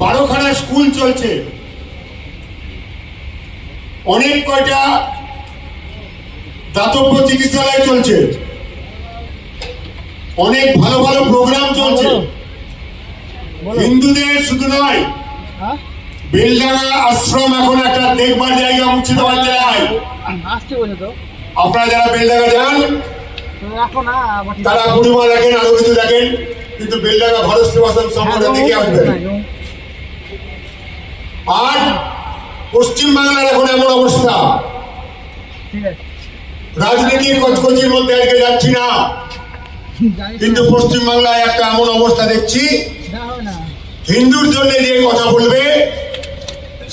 বারোখানা school চলছে। অনেক কয়টা দাতব্য চিকিৎসালয় চলছে। অনেক ভালো ভালো প্রোগ্রাম চলছে। হিন্দুদের শুধু নয় হ্যাঁ? বেলডাঙ্গা আশ্রম এখন একটা দেখবার জায়গা মুর্শিদাবাদ জেলায়। আপনারা যারা বেলডাঙ্গা যান না তারা আছে। দেখেন আরও কিছু দেখেন কিন্তু বেলডাঙ্গা ভারত সেবাশ্রম সম্পর্কে হ্যাঁ, দেখে আসবেন। আর পশ্চিম বাংলার এখন এমন অবস্থা। রাজনীতির কচকচির মধ্যে আজকে যাচ্ছি না। কিন্তু পশ্চিম বাংলায় একটা এমন অবস্থা দেখছি। হিন্দুর জন্য যে কথা বলবে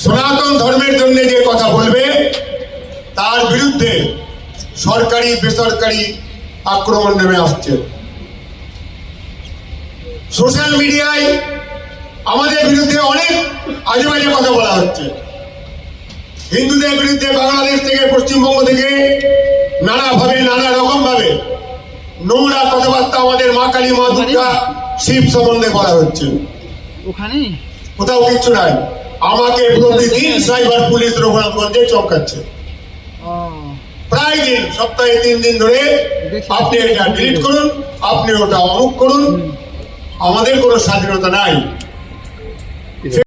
সনাতন ধর্মের জন্য যে কথা বলবে তার বিরুদ্ধে সরকারি বেসরকারি আক্রমণ নেমে আসছে। সোশ্যাল মিডিয়ায় আমাদের বিরুদ্ধে অনেক আজে বাজে কথা বলা হচ্ছে। হিন্দুদের বিরুদ্ধে বাংলাদেশ থেকে পশ্চিমবঙ্গ থেকে নানাভাবে নানা রকম ভাবে নোংরা কথাবার্তা আমাদের মা কালী মা দুর্গা শিব সম্বন্ধে বলা হচ্ছে। ওখানে? কোথাও কিচ্ছু নাই। আমাকে প্রতিদিন সাইবার পুলিশ রঘুনাথগঞ্জে চমকাচ্ছে। প্রায় দিন সপ্তাহে তিন দিন ধরে আপনি এটা ডিলিট করুন আপনি ওটা অমুক করুন। আমাদের কোনো স্বাধীনতা নাই।